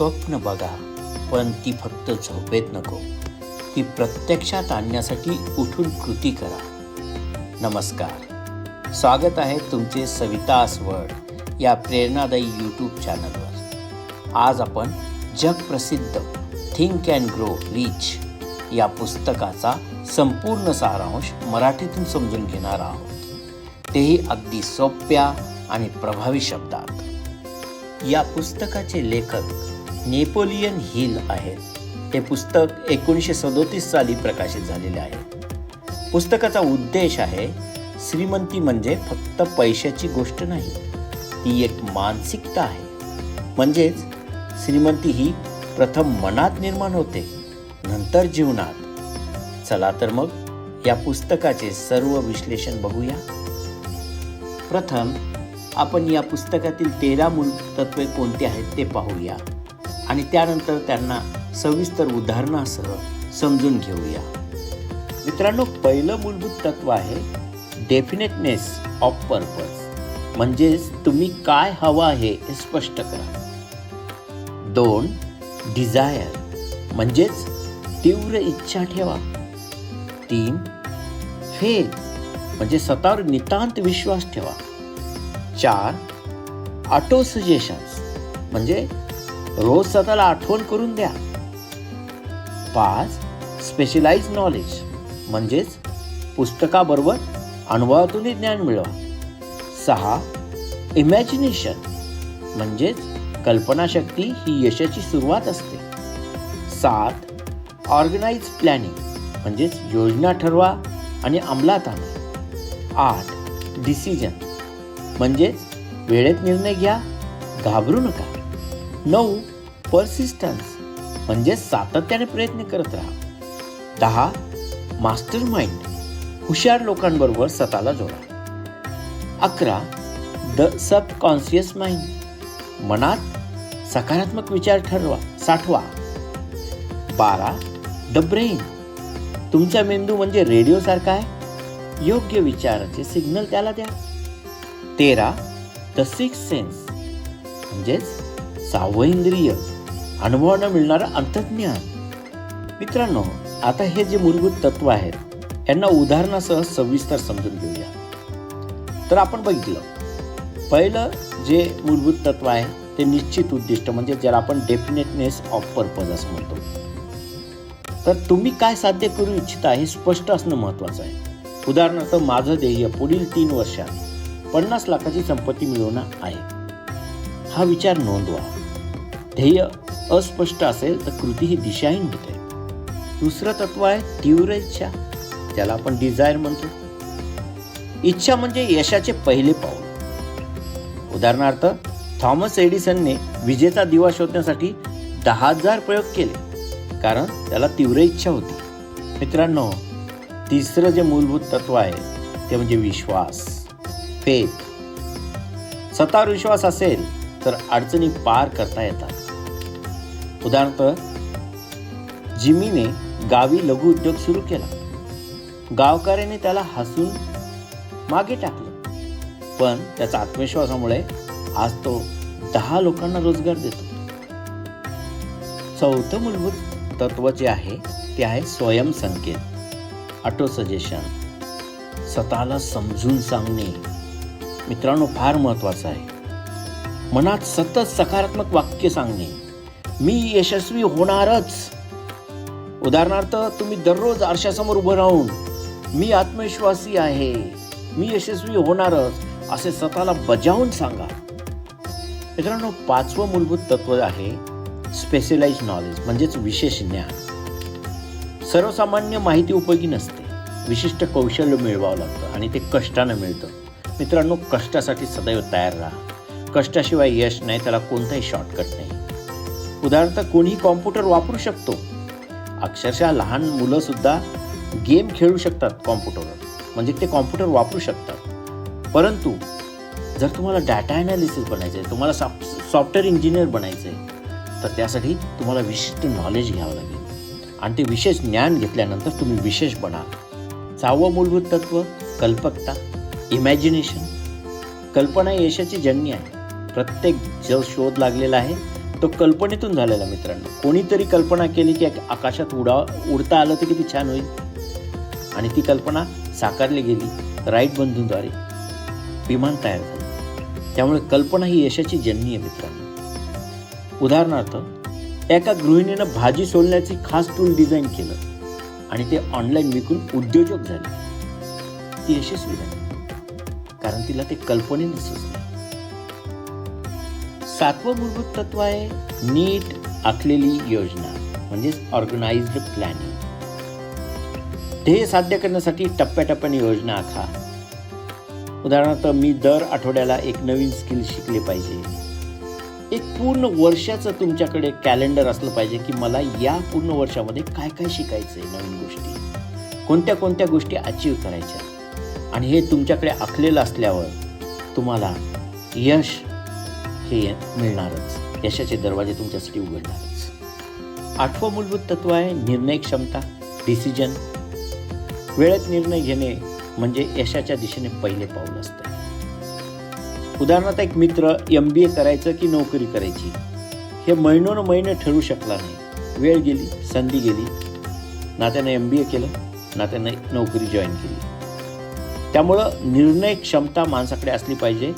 स्वप्न बघा पण ती फक्त झोपेत नको. ती प्रत्यक्षात आणण्यासाठी उठून कृती करा. नमस्कार. स्वागत आहे तुमचे सवितास वर्ड या प्रेरणादायी यूट्यूब चॅनलवर आज आपण जगप्रसिद्ध थिंक अँड ग्रो रिच या पुस्तकाचा संपूर्ण सारांश मराठीतून समजून घेणार आहोत. तेही अगदी सोप्या आणि प्रभावी शब्दात. या पुस्तकाचे लेखक नेपोलियन हिल आहे. हे पुस्तक एकोणीसशे सदोतीस साली प्रकाशित झालेले आहे. पुस्तकाचा उद्देश आहे श्रीमंती म्हणजे फक्त पैशाची गोष्ट नाही ती एक मानसिकता आहे. म्हणजेच श्रीमंती ही प्रथम मनात निर्माण होते नंतर जीवनात. चला तर मग या पुस्तकाचे सर्व विश्लेषण बघूया. प्रथम आपण या पुस्तकातील तेरा मूल तत्वे कोणती आहेत ते पाहूया. आणि त्यानंतर त्यांना सविस्तर उदाहरणासह समजून घेऊया. मित्रांनो पहिलं मूलभूत तत्व आहे डेफिनेटनेस ऑफ पर्पज म्हणजेच तुम्ही काय हवं आहे हे स्पष्ट करा. दोन डिझायर म्हणजेच तीव्र इच्छा ठेवा. तीन फेथ म्हणजे स्वतःवर नितांत विश्वास ठेवा. चार ऑटो सजेशन्स म्हणजे रोज स्वतःला आठवण करून द्या. पाच स्पेशलाइज नॉलेज म्हणजेच पुस्तकाबरोबर अनुभवातूनही ज्ञान मिळवा. सहा इमॅजिनेशन म्हणजेच कल्पनाशक्ती ही यशाची सुरुवात असते. सात ऑर्गनाइज प्लॅनिंग म्हणजेच योजना ठरवा आणि अंमलात आणा. आठ डिसिजन म्हणजेच वेळेत निर्णय घ्या. घाबरू नका. नऊ परसिस्टन्स म्हणजे सातत्याने प्रयत्न करत राहा. दहा मास्टर माइंड हुशार लोकांबरोबर स्वतःला जोडा. अकरा द सबकॉन्शियस माइंड मनात सकारात्मक विचार ठरवा साठवा. बारा द ब्रेन तुमचा मेंदू म्हणजे रेडिओसारखा आहे. योग्य विचाराचे सिग्नल त्याला द्या. तेरा द सिक्स सेन्स म्हणजेच सहावं इंद्रिय अनुभवानं मिळणारं अंतज्ञान मित्रांनो आता हे जे मूलभूत तत्व आहेत यांना उदाहरणासह सविस्तर समजून घेऊया. तर आपण बघितलं पहिलं जे मूलभूत तत्व आहे ते निश्चित उद्दिष्ट म्हणजे ज्याला आपण डेफिनेटनेस ऑफ पर्पज असं म्हणतो. तर तुम्ही काय साध्य करू इच्छिता हे स्पष्ट असणं महत्वाचं आहे. उदाहरणार्थ माझं ध्येय पुढील तीन वर्षात पन्नास लाखाची संपत्ती मिळवणं आहे. हा विचार नोंदवा. ध्येय अस्पष्ट असेल तर कृती ही दिशाहीन होते. दुसरं तत्व आहे तीव्र इच्छा. ज्याला आपण डिझायर म्हणतो. इच्छा म्हणजे यशाचे पहिले पाऊल. उदाहरणार्थ थॉमस एडिसनने विजेचा दिवा शोधण्यासाठी दहा हजार प्रयोग केले कारण त्याला तीव्र इच्छा होती. मित्रांनो तिसरं जे मूलभूत तत्व आहे ते म्हणजे विश्वास. फेथ. स्वतःवर विश्वास असेल तर अडचणी पार करता येतात. उदाहरणार्थ जिमीने गावी लघु उद्योग सुरू केला. गावकऱ्याने त्याला हसून मागे टाकलं. पण त्याच्या आत्मविश्वासामुळे आज तो दहा लोकांना रोजगार देतो. चौथं मूलभूत तत्व जे आहे ते आहे स्वयंसंकेत ऑटो सजेशन स्वतःला समजून सांगणे. मित्रांनो फार महत्वाचं आहे. मनात सतत सकारात्मक वाक्य सांगणे. मी यशस्वी होणारच. उदाहरणार्थ तुम्ही दररोज आरशासमोर उभं राहून मी आत्मविश्वासी आहे मी यशस्वी होणारच असे स्वतःला बजावून सांगा. मित्रांनो पाचवं मूलभूत तत्व आहे स्पेशलाइज नॉलेज म्हणजेच विशेष ज्ञान. सर्वसामान्य माहिती उपयोगी नसते. विशिष्ट कौशल्य मिळवावं लागतं आणि ते कष्टानं मिळतं. मित्रांनो कष्टासाठी सदैव तयार राहा. कष्टाशिवाय यश नाही त्याला कोणताही शॉर्टकट नाही. उदाहरणार्थ कोणीही कॉम्प्युटर वापरू शकतो. अक्षरशः लहान मुलं सुद्धा गेम खेळू शकतात कॉम्प्युटरवर म्हणजे ते कॉम्प्युटर वापरू शकतात. परंतु जर तुम्हाला डाटा ॲनालिसिस बनायचं आहे तुम्हाला सॉफ्ट सॉफ्टवेअर इंजिनियर बनायचं आहे तर त्यासाठी तुम्हाला विशिष्ट नॉलेज घ्यावं लागेल. आणि ते विशेष ज्ञान घेतल्यानंतर तुम्ही विशेष बना. सहावं मूलभूत तत्व कल्पकता इमॅजिनेशन कल्पना यशाची जन्य आहे. प्रत्येक जो शोध लागलेला आहे तो कल्पनेतून झालेला मित्रांनो. कोणीतरी कल्पना केली की आकाशात उडा उडता आलं तर किती छान होईल. आणि ती कल्पना साकारली गेली राईट बंधूंद्वारे. विमान तयार झालं. त्यामुळे कल्पना ही यशाची जननी आहे मित्रांनो. उदाहरणार्थ एका गृहिणीनं भाजी सोलण्याची खास टूल डिझाईन केलं आणि ते ऑनलाईन विकून उद्योजक झाले. ती यशस्वी झाली. कारण तिला ते कल्पनेने सुचले सातवं मूलभूत तत्व आहे नीट आखलेली योजना म्हणजेच ऑर्गनाइज्ड प्लॅनिंग ध्येय साध्य करण्यासाठी टप्प्याटप्प्याने योजना आखा. उदाहरणार्थ मी दर आठवड्याला एक नवीन स्किल शिकले पाहिजे. एक पूर्ण वर्षाचं तुमच्याकडे कॅलेंडर असलं पाहिजे की मला या पूर्ण वर्षामध्ये काय काय शिकायचं आहे नवीन गोष्टी. कोणत्या कोणत्या गोष्टी अचीव करायच्या? आणि हे तुमच्याकडे आखलेलं असल्यावर तुम्हाला यश हे मिळणारच. यशाचे दरवाजे तुमच्यासाठी उघडणारच. आठवं मूलभूत तत्व आहे निर्णय क्षमता डिसिजन वेळेत निर्णय घेणे म्हणजे यशाच्या दिशेने पहिले पाऊल असतं. उदाहरणार्थ एक मित्र एम बी ए करायचं की नोकरी करायची? हे महिनोन महिने ठरू शकला नाही. वेळ गेली संधी गेली. ना त्यानं एम बी ए केलं ना त्यानं नोकरी जॉईन केली. त्यामुळं निर्णय क्षमता माणसाकडे असली पाहिजे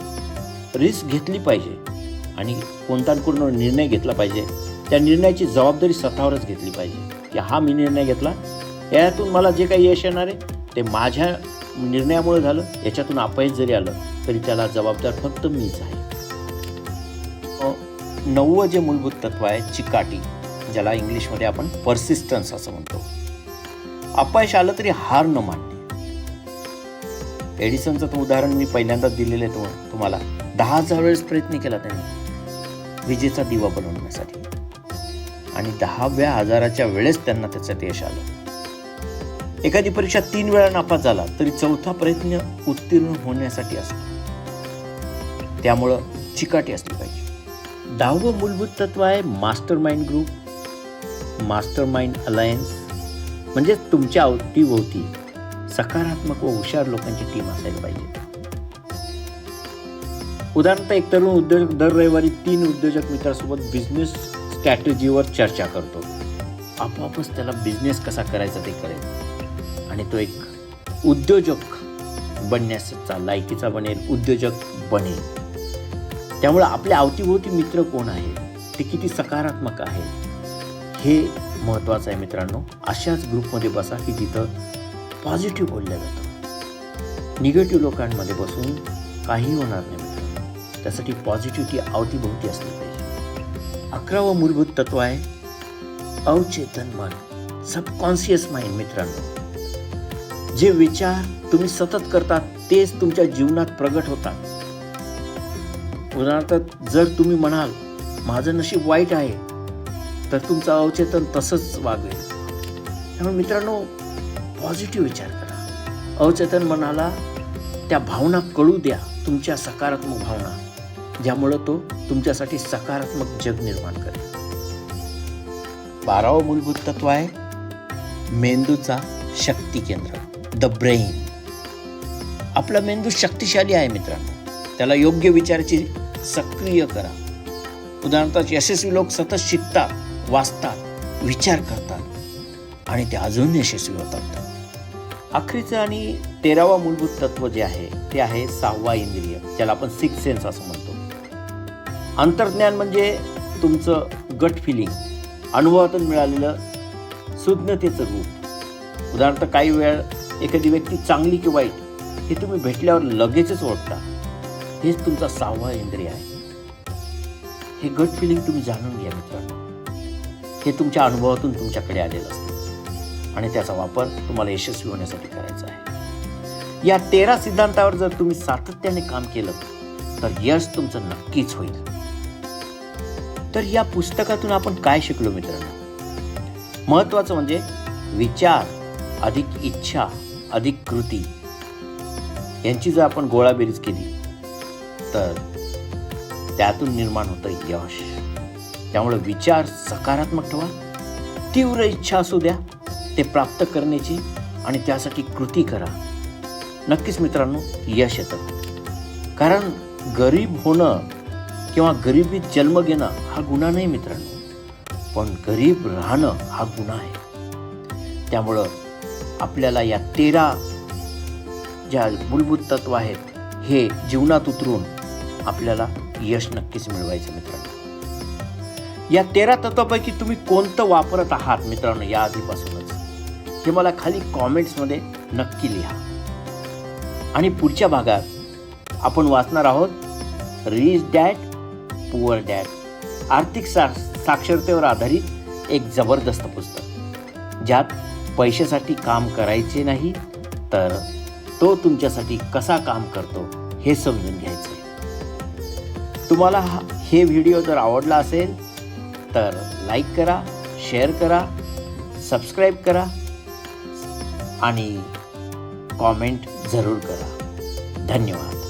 रिस्क घेतली पाहिजे. आणि कोणता कोण निर्णय घेतला पाहिजे त्या निर्णयाची जबाबदारी स्वतःवरच घेतली पाहिजे. की हा मी निर्णय घेतला यातून मला जे काही यश येणार आहे ते माझ्या निर्णयामुळे झालं याच्यातून अपयश जरी आलं तरी त्याला जबाबदार फक्त मीच आहे. नववं जे मूलभूत तत्व आहे चिकाटी ज्याला इंग्लिशमध्ये आपण पर्सिस्टन्स असं म्हणतो. अपयश आलं तरी हार न मानणे. एडिसनचं तो उदाहरण मी पहिल्यांदाच दिलेलं आहे तुम्हाला. दहा हजार वेळेस प्रयत्न केला त्यांनी. विजेचा दिवा बनवण्यासाठी. आणि दहाव्या आजाराच्या वेळेस त्यांना त्याचं यश आलं. एखादी परीक्षा तीन वेळा नापास झाला तरी चौथा प्रयत्न उत्तीर्ण होण्यासाठी असतो. त्यामुळं चिकाटी असली पाहिजे. दहावं मूलभूत तत्व आहे master mind group master mind alliance. म्हणजे तुमच्या अवतीभोवती सकारात्मक व हुशार लोकांची टीम असायला पाहिजे. उदाहरणार्थ एक तरुण उद्योजक दर रविवारी तीन उद्योजक मित्रासोबत बिझनेस स्ट्रॅटेजीवर चर्चा करतो. आपोआपच त्याला बिझनेस कसा करायचा ते करेल आणि तो एक उद्योजक बनण्याचा लायकीचा बनेल उद्योजक बनेल. त्यामुळे आपल्या अवतीभोवती मित्र कोण आहे? ते किती सकारात्मक आहे? हे महत्त्वाचं आहे मित्रांनो. अशाच ग्रुपमध्ये बसा की जिथं पॉझिटिव्ह बोललं जातं. निगेटिव्ह लोकांमध्ये बसून काही होणार नाही. त्यासाठी पॉझिटिव्हिटी अवतीभोवती असली पाहिजे. अकरावं मूलभूत तत्व आहे अवचेतन मन. सबकॉन्शियस माइंड मित्रांनो. जे विचार तुम्ही सतत करतात तेच तुमच्या जीवनात प्रगट होतात. उदाहरणार्थ जर तुम्ही म्हणाल माझं नशीब वाईट आहे तर तुमचं अवचेतन तसंच वागेल. त्यामुळे मित्रांनो पॉझिटिव्ह विचार करा. अवचेतन मनाला त्या भावना कळू द्या तुमच्या सकारात्मक भावना. ज्यामुळं तो तुमच्यासाठी सकारात्मक जग निर्माण करेल. बारावं मूलभूत तत्व आहे मेंदूचा शक्ती केंद्र द ब्रेन आपला मेंदू शक्तिशाली आहे मित्रांनो. त्याला योग्य विचाराची सक्रिय करा. उदाहरणार्थ यशस्वी लोक सतत शिकतात वाचतात विचार करतात आणि ते अजून यशस्वी होतात. अखेरीचं आणि तेरावा मूलभूत तत्व जे आहे ते आहे सहावा इंद्रिय ज्याला आपण सिक्स सेन्स असं म्हणतो. अंतर्ज्ञान म्हणजे तुमचं गट फिलिंग अनुभवातून मिळालेलं सुज्ञतेचं रूप. उदाहरणार्थ काही वेळ एखादी व्यक्ती चांगली की वाईट हे तुम्ही भेटल्यावर लगेचच ओळखता. हेच तुमचा सहावा इंद्रिय आहे. हे गट फिलिंग तुम्ही जाणून घ्या मित्रांनो. हे तुमच्या अनुभवातून तुमच्याकडे आलेलं असतं. आणि त्याचा वापर तुम्हाला यशस्वी होण्यासाठी करायचा आहे. या तेरा सिद्धांतावर जर तुम्ही सातत्याने काम केलं तर यश तुमचं नक्कीच होईल. तर या पुस्तकातून आपण काय शिकलो मित्रांनो? महत्वाचं म्हणजे विचार अधिक इच्छा अधिक कृती यांची जर आपण गोळाबेरीज केली तर त्यातून निर्माण होतं यश. त्यामुळे विचार सकारात्मक ठेवा तीव्र इच्छा असू द्या ते प्राप्त करण्याची आणि त्यासाठी कृती करा. नक्कीच मित्रांनो यश येतं. कारण गरीब होणं किंवा गरिबीत जन्म घेणं हा गुन्हा नाही मित्रांनो. पण गरीब राहणं हा गुन्हा आहे. त्यामुळं आपल्याला या तेरा ज्या मूलभूत तत्व आहेत हे जीवनात उतरून आपल्याला यश नक्कीच मिळवायचं मित्रांनो. या तेरा तत्वापैकी तुम्ही कोणतं वापरत आहात मित्रांनो या आधीपासूनच? हे मला खाली कॉमेंट्समध्ये नक्की लिहा. आणि पुढच्या भागात आपण वाचणार आहोत रिच डॅट पुअर डॅड आर्थिक सा साक्षरतेवर आधारित एक जबरदस्त पुस्तक. ज्यात पैशासाठी काम करायचे नाही तर तो तुमच्यासाठी कसा काम करतो हे समजून घ्यायचं तुम्हाला हे व्हिडिओ जर आवडला असेल तर लाईक करा शेअर करा सबस्क्राईब करा आणि कॉमेंट जरूर करा. धन्यवाद.